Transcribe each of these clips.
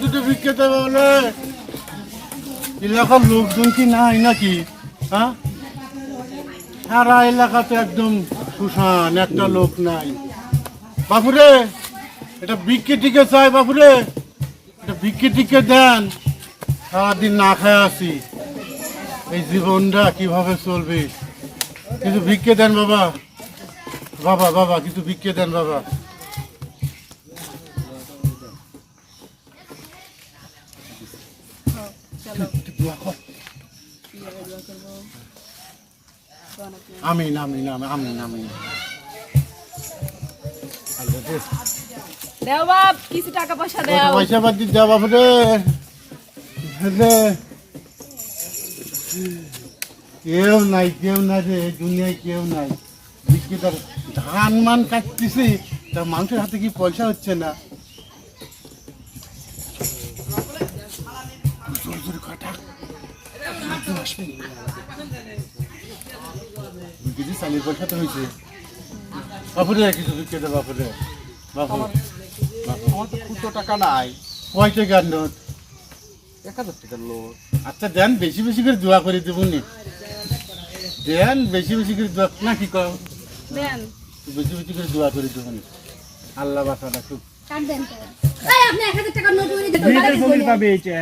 দুটো ভিক্ষেতে বাবলে এলাকার লোকজন কি নাই নাকি হ্যাঁ সারা এলাকাতে একদম সুশান একটা লোক নাই বাপুরে এটা ভিক্ষে টিকে চাই বাপুরে এটা ভিক্ষে টিকে দেন সারাদিন না খায় আসি এই জীবনটা কীভাবে চলবে কিছু ভিক্ষে দেন বাবা। বাবা বাবা কিছু ভিক্ষে দেন বাবা। আমিন আমিন আমিন আমিন আমিন আল্লাহ দেও বাপ কিছু টাকা পয়সা দেও পয়সা পাতি রে কেউ নাই কেউ নাই রে দুনিয়ায় কেউ নাই বিক্রেতার ধান মান কাটতেছি তা মানুষের হাতে কি পয়সা হচ্ছে না আসবে। বিক্রি চালিয়ে পয়সা তো হয়েছে বাপুরে। কিছু বিক্রেতা বাপুরে বাপু। আমার তো খুচরো টাকা নাই। কয় টাকার নোট? এক হাজার টাকার লোক আচ্ছা দেন বেশি বেশি করে দোয়া করে দেবো নি। দেন বেশি বেশি করে দোয়া না কি কর দেন। বেশি বেশি করে দোয়া করে দেবো নি। আল্লাহ বাসা রাখুক এই আপনি 1000 টাকা নোট উড়িয়ে দিতে পারেন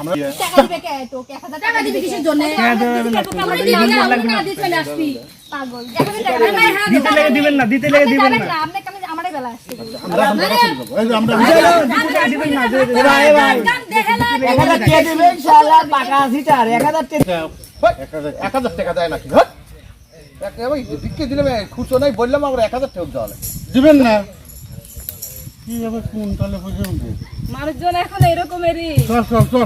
আমরা টাকা দিবে কে? তোকে 1000 টাকা দিবি কিসের জন্য? আমরা দিবি না। আমরা দিয়ে চলে আসবি। পাগল। 1000 টাকা নাই দিতে লাগে দিবেন না দিতে লাগে দিবেন না। আপনি কেন আমারে বেলা আসছে। আমরা আমরা রাসূল বাবু। এই যে আমরা এক হাজার টাকা দেয় নাকি? বিক্রি দিলে খুচরো নাই বললাম আমরা এক হাজার টাকা দেওয়া দিবেন না। কি হবে কোন মানুষজন এখন এরকমেরই। চল চল চল।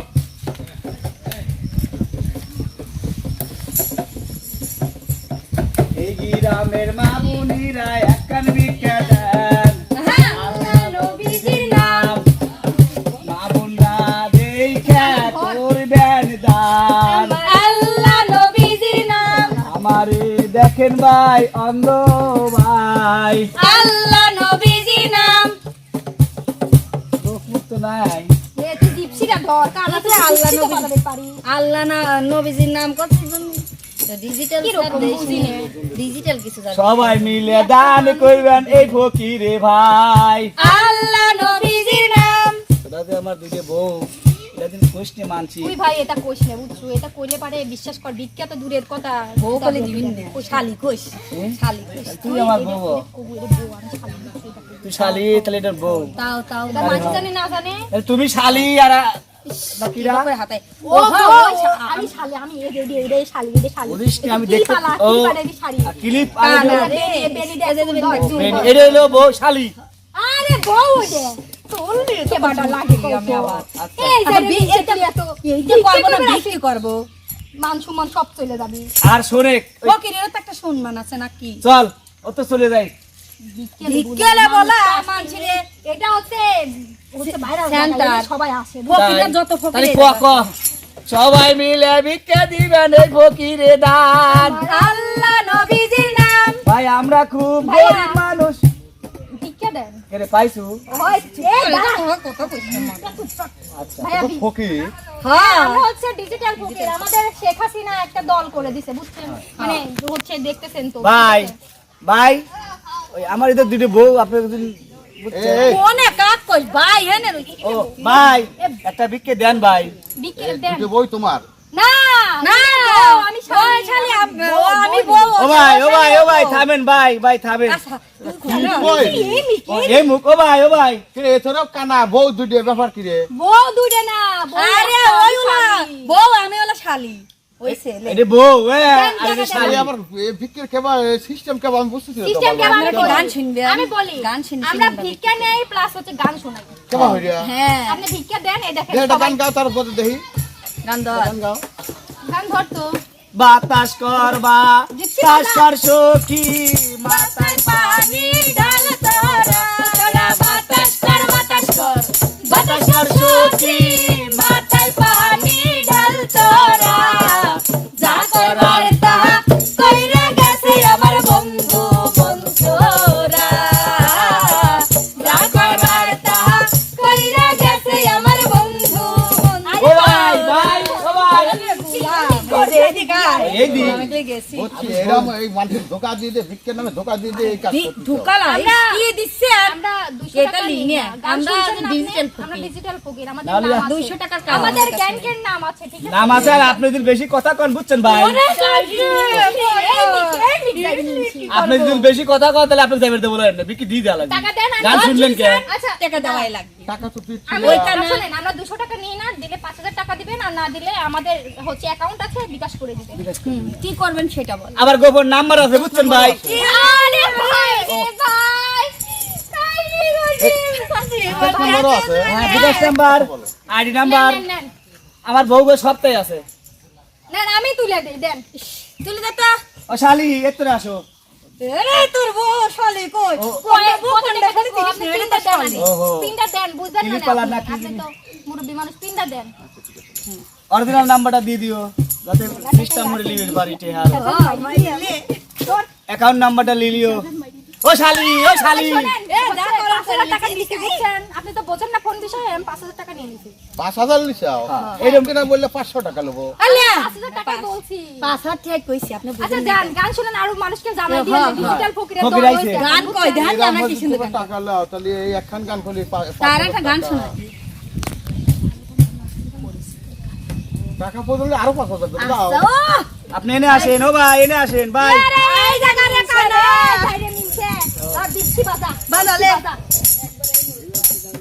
এই গ্রামের মামুনিরা একখান দেন। নাম। দেখেন ভাই অন্ধ ভাই। আল্লাহ সবাই মিলে দান করবেন এই ফকিরে ভাই। আল্লাহ নবীজির নাম। আমার দিকে বউ। এটা দিন মানছি। তুই ভাই এটা কোষ নে বুঝছ? এটা কইলে পারে বিশ্বাস কর বিখ্যাত দূরের কথা বউ কলে দিবিন না। শালি কোষ। শালি কোষ। তুই আমার বউ। তুই শালি তাহলে এটার বউ। তাও তাও মাঝি জানে না জানে? তুমি শালি আর আমি আরে মান শোনে একটা সম্মান আছে নাকি? চল অত চলে যাই। বলা এটা হচ্ছে. সবাই আসে। যত তাহলে ফকির ক ক। সবাই মিলে ভিক্ষা দিবেন এই ফকিরে দান। আল্লাহ নবীজির নাম। ভাই আমরা খুব। গরিব মানুষ। ভিক্ষা দেন। কেরে পাইছু? ওই কথা কইছে আচ্ছা ভাইয়া হ্যাঁ। হচ্ছে ডিজিটাল ফকির। আমাদের শেখ হাসিনা একটা দল করে দিছে বুঝছেন? মানে হচ্ছে দেখতেছেন তো। ভাই ভাই ওই আমার এদের দুটো বউ আপনার কোনে কাক কই ভাই হেনে ও ভাই একটা ভিক্ষে দেন ভাই। বিক্রি দেন। দুটো বই তোমার। না না ও আমি বউ ও ভাই ও ভাই ও ভাই থামেন ভাই ভাই থামেন। এই মুখ ও ভাই ও ভাই। কিরে এছাড়াও কানা বউ দুটো ব্যাপার কিরে? বউ দুইটা না আরে ওই না বউ আমি হলো শালি। ওই ছেলে। এটা বউ এ দেন, আরে দেন, শালি এই আবার ভিক্ষের কেবা সিস্টেম কেবা আমি বুঝতেছি না তো সিস্টেম বাবা। আমি আমরা কি বলি। গান শুনবেন? আমি গান শুনি, আমরা ভিক্ষা নেই প্লাস হচ্ছে গান শোনাই। হ্যাঁ আপনি ভিক্ষা দেন এই দেখেন গান গাও তারপর দেখি। গান ধর গান গাও। বাতাস করবা তাস কর সখী মাথায় পানি ঢাল তোরা। বাতাস কর বাতাস কর বাতাস কর সখী বলছি এরকম এই মানুষের ধোকা দিয়ে দিয়ে ভিক্ষের নামে ধোকা দিয়ে দিয়ে এই কাজ করতে হবে। ঢুকালা কি দিচ্ছে আমরা 200 টাকা নিই না। না। আমরা শুনছেন আপনি? আমরা ডিজিটাল ফকির আমাদের নাহলে নাম আছে। 200 টাকার কাজ আমাদের গ্যাংকের নাম আছে ঠিক আছে? নাম আছে আর আপনি যদি বেশি কথা কন বুঝছেন ভাই? আপনি যদি বেশি কথা কন তাহলে আপনি যাবেন দেবো না বিক্রি দিয়ে দেওয়া লাগবে। টাকা দেন গান শুনলেন কে? আচ্ছা টাকা দেওয়াই লাগবে। টাকা তো দিচ্ছি। না, আমরা 200 টাকা নিই না দিলে 5000 টাকা দিবেন আর না দিলে আমাদের হচ্ছে অ্যাকাউন্ট আছে বিকাশ করে দিবেন কি করবেন সেটা বল। আবার গোপন নাম্বার আছে বুঝছেন ভাই? আরে ভাই রে ভাই তাই রে বিকাশ আছে। হ্যাঁ বিকাশ নাম্বার আইডি নাম্বার আমার বউ গো সবটাই আছে। নেন আমি তুলে দিই দেন। তুলে দে তো। ও শালি আসো। আরে তোর বউ শালি কই? কয়- কত টাকা খালি দিব? 30 আপনি মিনিটে তিনটা দেন। বুঝবেন না আপনি? আপনি তো মুরব্বী মানুষ তিনটা দেন। অরিজিনাল নাম্বারটা দিয়ে দিও যাতে সিস্টেম করে লিবির বাড়িতে হার অ্যাকাউন্ট নাম্বারটা লিলিও ও শালি ও শালি। আপনি তো বোঝেন না কোন বিষয়ে আমি পাঁচ হাজার টাকা নিয়ে নিছি। পাঁচ হাজার লিসাও এরকম কিনা বললে পাঁচশো টাকা নেব। পাঁচ হাজার টাকা বলছি। পাঁচ হাত ঠিক কইছি আপনি আচ্ছা বুঝেন গান শুনেন আরও মানুষকে জানাই দিয়ে ডিজিটাল ফকিরের ফকির দল আইছে। হইছে। গান কই ধান জানা কি সুন্দর টাকা লাও তাহলে এই একখান গান খুলি তার একটা গান টাকা। টাকা বদলে আরও পাঁচ হাজার টাকা দাও আপনি এনে আসেন ও ভাই এনে আসেন ভাই আরে, এই জায়গা রে কানা। বাইরে মিলছে। আর দিচ্ছি বাজা। বাজালে। বাজা।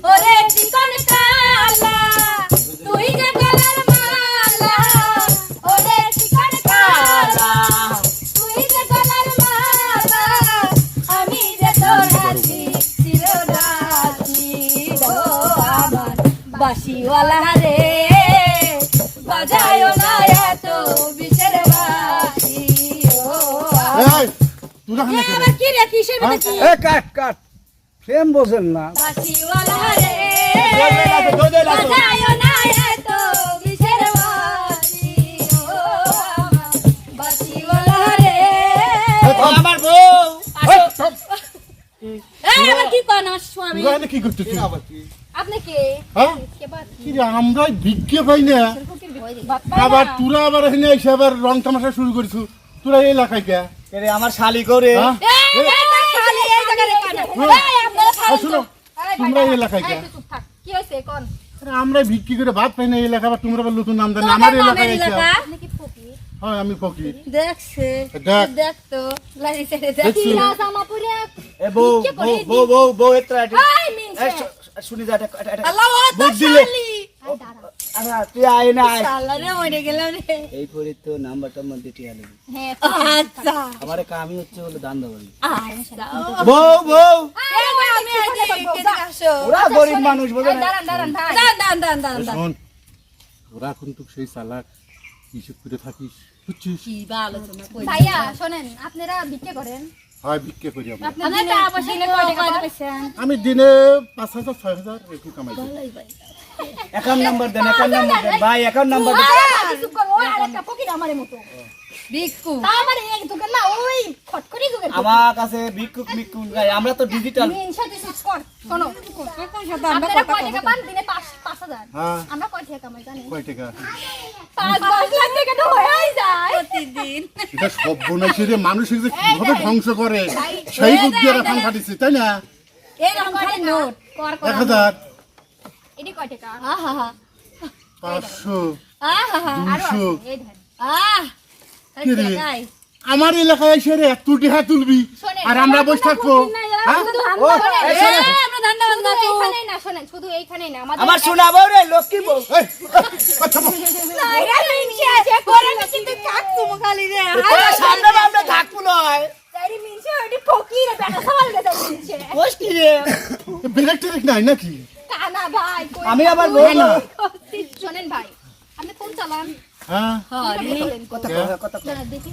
ওরে চিকন কালা, তুই যে গলার মালা। ওরে চিকন কালা, তুই যে গলার মালা। আমি যে তোর হাসি, চিররাতি গো আমার বাঁশিওয়ালা রে বাজায় না এত বিষের বাঁশি ও। এই তোরা খানে কেন আবার কি রে কিসের মধ্যে কি এ কাট কাট। বোঝেন না। রে। দই দই বাজায় না এত বিষের বাঁশি ও। আমার রে। আমার বউ। এই আবার কি কয় না স্বামী? কি করতেছিস? আপনি কে? হ্যাঁ? কি রে আমরা ভিক্ষে পাই না। আবার না? তোরা আবার এখানে এসে আবার রং তামাশা শুরু করেছু তোরা এই এলাকায় কে এরে আমার শালি করে হ্যাঁ শোনো তোমরা এই এলাকায় কে। কি হয়েছে কোন আমরা ভিক্ষি করে ভাত পাই না এই এলাকা আবার তোমরা আবার নতুন নাম জানি আমার এলাকায় এসে হয় আমি ফকির দেখছে দেখ তো দেখ দেখছি চিরা জামা পরে এ বউ বউ বউ বউ শুনি যা এটা বুঝ দিলে। দাঁড়া আচ্ছা তুই আয় না আয়। মরে গেলাম রে। এই পরে তো নাম্বারটার মধ্যে টিয়া নেবি হ্যাঁ আচ্ছা। আমার কামি হচ্ছে বলে দান দেবো আচ্ছা বউ বউ। আমি এখানে বলব, যা। আসো। ওরা গরিব মানুষ দাঁড়ান দাঁড়ান শোন ওরা কিন্তু সেই চালাক হিসেব করে থাকিস বুঝছিস? কি বা আলোচনা ভাইয়া শোনেন আপনারা ভিক্ষে করেন। হয় বিক্রি করি আমি দিনে পাঁচ হাজার ছয় হাজার একটু কামাই একাউন্ট অ্যাকাউন্ট নাম্বার দেন একাউন্ট নাম্বার দেন। ভাই অ্যাকাউন্ট নাম্বার দেন। আমারে মতো। ভিক্ষু। আমারে এই দোকান না, ওই খটখটি দোকান। আমার কাছে ভিক্ষুক ভিক্ষুক। আমরা তো ডিজিটাল। শোনো, এখন সাথে আমরা আপনারা কয় টাকা পান? দিনে পাঁচ- পাঁচ হাজার। হ্যাঁ। আমরা কয় টাকা কামাই জানেন? কয় টাকা? পাঁচ দশ লাখ টাকা তো হয়েই যায়। প্রতিদিন। এটা সব রে মানুষের যে কীভাবে ধ্বংস করে। সেই বুদ্ধি এরা ফান ফাটিছে তাই না? খালি নোট। কর, কর। এক হাজার। এটি কয় টাকা? আহা হা পাঁচশো। আহা হা আরও দুশো। এই ধরেন। আহ! কি রে? তাই আমার এলাকায় এসে রে এত টিহা তুলবি। আর আমরা বসে থাকব। হ্যাঁ? আমরা রে লক্ষ্মী বউ। সামনে আমরা নয়। নাই নাকি? কানা আমি আবার। শোনেন ভাই, আপনি ফোন চালান। হ্যাঁ। কথা কথা কথা দেখি।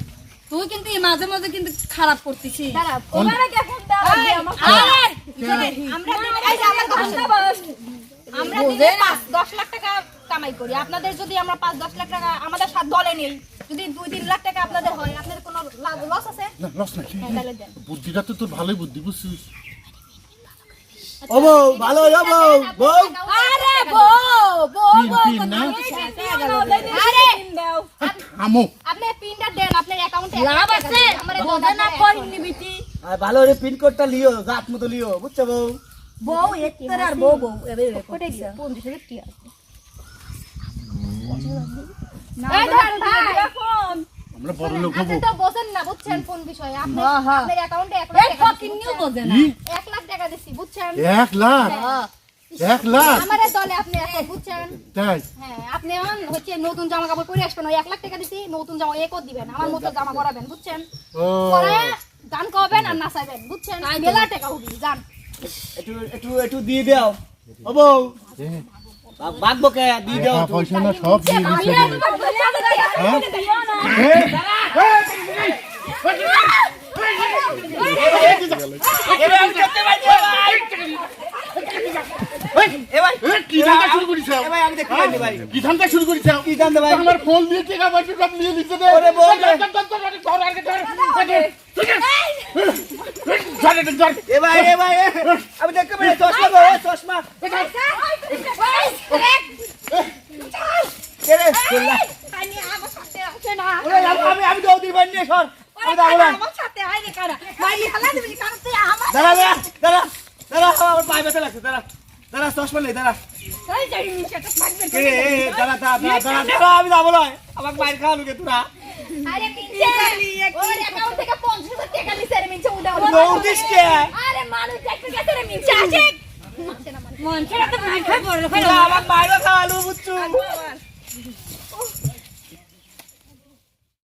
তুই কিন্তু মাঝে মাঝে কিন্তু খারাপ করতেছিস। আমার দিনে- পাঁচ দশ লাখ টাকা কামাই করি। আপনাদের যদি আমরা পাঁচ দশ লাখ টাকা আমাদের সাত দলে নেই যদি দুই তিন লাখ টাকা আপনাদের হয় আপনাদের কোনো লস আছে? লস হ্যাঁ, বুদ্ধিটা তো তোর ভালোই বুদ্ধি বুঝছিস? ও ভালো বউ পিন পিন না আরে আমো আপনি পিনটা দেন আপনার অ্যাকাউন্টে লাভ আছে। আমার বোঝে না কই নিবিতি? আর ভালো করে পিনকোডটা লিও জাত মতো লিও বুঝছ বউ? বউ একটার আর বউ বউ। এবে কোটে দিও 25 টাকা না এই ধর ভাই। ফোন। আমরা বড় লোক হব। আপনি তো বোঝেন না বুঝছেন কোন বিষয়ে? আপনি হ্যাঁ, হ্যাঁ। আপনার অ্যাকাউন্টে 1 লাখ টাকা ফকিং নিউ বোঝে 1 লাখ টাকা দিছি বুঝছেন? এক লাখ? এক লাখ আমার দলে আপনি এখন বুঝছেন তাই হ্যাঁ আপনি এখন হচ্ছে নতুন জামা কাপড় পরে আসবেন ওই এক লাখ টাকা দিছি নতুন জামা একও দিবেন আমার মতো জামা পরাবেন বুঝছেন ও পরে গান গাবেন আর নাচাবেন বুঝছেন মেলা টাকা উঠি জান একটু একটু একটু দিয়ে দাও ও বউ বাগবো কে দিয়ে দাও টাকা পয়সা না সব দিয়ে দিচ্ছে এবার কি ধান্দা শুরু করিস আমি দেখতে পাইনি কি ধান্দা শুরু করিস কি জানতে ভাই আমার ফোন দিয়ে টাকা পয়সা সব নিয়ে নিচ্ছে রে ওরে বল ধর, ধর, ধর, ধর, ধর, আগে ধর, ধর, ধর, ধর, ধর, এ ভাই এ ভাই আমি দেখতে পাইনি চশমা গো চশমা আমি আমি আমি দৌড় সর আমি না দাঁড়া দাঁড়া দাঁড়া দাঁড়া আমার পায়ে ব্যথা লাগছে দাঁড়া দাঁড়া চশমা নেই দাঁড়া। আমি যাব নয় আমাকে বাইরে খাওয়ানো কে তোরা। আরে মিনছে ওর অ্যাকাউন্ট থেকে 50000 টাকা দিছে রে মিনছে উড়া দৌড় দিস কে? আরে মানুষ দেখতে গেছে রে মিনছে আসে। ছেড়ে তো ভাই খাই বড় আমাকে বাইরে খাওয়ালো বুঝছ